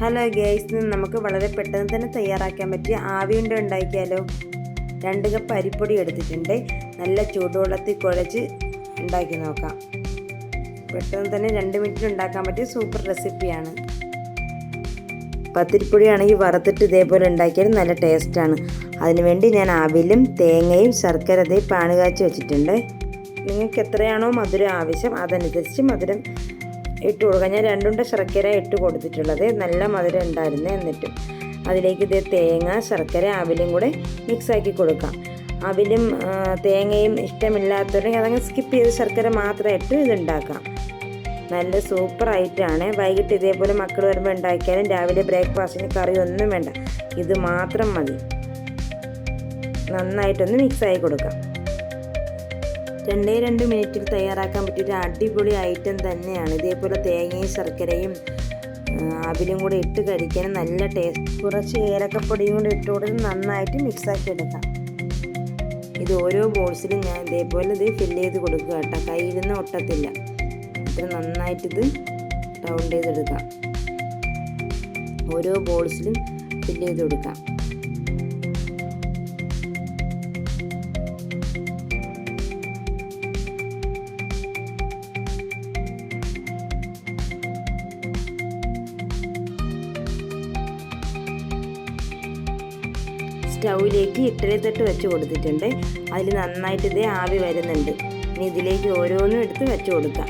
Hello guys നമുക്ക് വളരെ പെട്ടെന്ന് തന്നെ തയ്യാറാക്കാൻ പറ്റിയ ആവിയുണ്ട ഉണ്ടാക്കിയാലോ? രണ്ട് കപ്പ് അരിപ്പൊടി എടുത്തിട്ടുണ്ട്. നല്ല ചൂടുവെള്ളത്തിൽ കുഴച്ച് ഉണ്ടാക്കി നോക്കാം. പെട്ടെന്ന് തന്നെ രണ്ട് മിനിറ്റ് ഉണ്ടാക്കാൻ പറ്റിയ സൂപ്പർ റെസിപ്പിയാണ് പത്തിരിപ്പൊടിയാണെങ്കിൽ വറുത്തിട്ട് ഇതേപോലെ ഉണ്ടാക്കിയാൽ നല്ല ടേസ്റ്റാണ് അതിനുവേണ്ടി ഞാൻ ആവിലും തേങ്ങയും ശർക്കര തേ പാണ് കാച്ചി വെച്ചിട്ടുണ്ട്. നിങ്ങൾക്ക് എത്രയാണോ മധുരം ആവശ്യം അതനുസരിച്ച് മധുരം ഇട്ട് കൊടുക്കാം. ഞാൻ രണ്ടുണ്ട ശർക്കര ഇട്ട് കൊടുത്തിട്ടുള്ളത്. നല്ല മധുരം ഉണ്ടായിരുന്നു എന്നിട്ടും. അതിലേക്ക് ഇത് തേങ്ങ ശർക്കര അവിലും കൂടെ മിക്സാക്കി കൊടുക്കാം. അവിലും തേങ്ങയും ഇഷ്ടമില്ലാത്തവരുണ്ടെങ്കിൽ അതങ്ങ് സ്കിപ്പ് ചെയ്ത് ശർക്കര മാത്രം ഇട്ട് ഇതുണ്ടാക്കാം. നല്ല സൂപ്പർ ആയിട്ടാണ്. വൈകിട്ട് ഇതേപോലെ മക്കൾ വരുമ്പോൾ ഉണ്ടാക്കിയാലും രാവിലെ ബ്രേക്ക്ഫാസ്റ്റിന് കറി ഒന്നും വേണ്ട. ഇത് മാത്രം മതി. നന്നായിട്ടൊന്ന് മിക്സായി കൊടുക്കാം. രണ്ടേ രണ്ട് മിനിറ്റിൽ തയ്യാറാക്കാൻ പറ്റിയ ഒരു അടിപൊളി ഐറ്റം തന്നെയാണ്. ഇതേപോലെ തേങ്ങയും ശർക്കരയും അവിലും കൂടെ ഇട്ട് കഴിക്കാൻ നല്ല ടേസ്റ്റ് കുറച്ച് ഏലക്കപ്പൊടിയും കൂടെ ഇട്ട് കൊടുത്ത് നന്നായിട്ട് മിക്സാക്കി എടുക്കാം. ഇത് ഓരോ ബോൾസിലും ഞാൻ ഇതേപോലെ ഇത് ഫില്ല് ചെയ്ത് കൊടുക്കുക കേട്ടോ. കയ്യിലൊന്നും ഒട്ടത്തില്ല. അത്ര നന്നായിട്ടിത് റൗണ്ട് ചെയ്തെടുക്കാം. ഓരോ ബോൾസിലും ഫില്ല് ചെയ്ത് കൊടുക്കാം. സ്റ്റൗവിലേക്ക് ഇട്ടലി തട്ട് വെച്ച് കൊടുത്തിട്ടുണ്ട്. അതിൽ നന്നായിട്ട് ഇതേ ആവി വരുന്നുണ്ട്. ഇനി ഇതിലേക്ക് ഓരോന്നും എടുത്ത് വെച്ച് കൊടുക്കാം.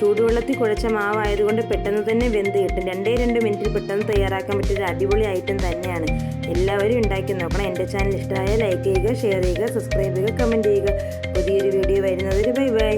ചൂടുവെള്ളത്തിൽ കുഴച്ച മാവായതുകൊണ്ട് പെട്ടെന്ന് തന്നെ വെന്ത് കിട്ടും. രണ്ടേ രണ്ട് മിനിറ്റിൽ പെട്ടെന്ന് തയ്യാറാക്കാൻ പറ്റിയൊരു അടിപൊളി ഐറ്റം തന്നെയാണ്. എല്ലാവരും ഉണ്ടാക്കി നോക്കണം. എന്റെ ചാനൽ ഇഷ്ടമായ ലൈക്ക് ചെയ്യുക ഷെയർ ചെയ്യുക സബ്സ്ക്രൈബ് ചെയ്യുക കമന്റ് ചെയ്യുക. പുതിയൊരു വീഡിയോ വരുന്നതിൽ ബൈ ബൈ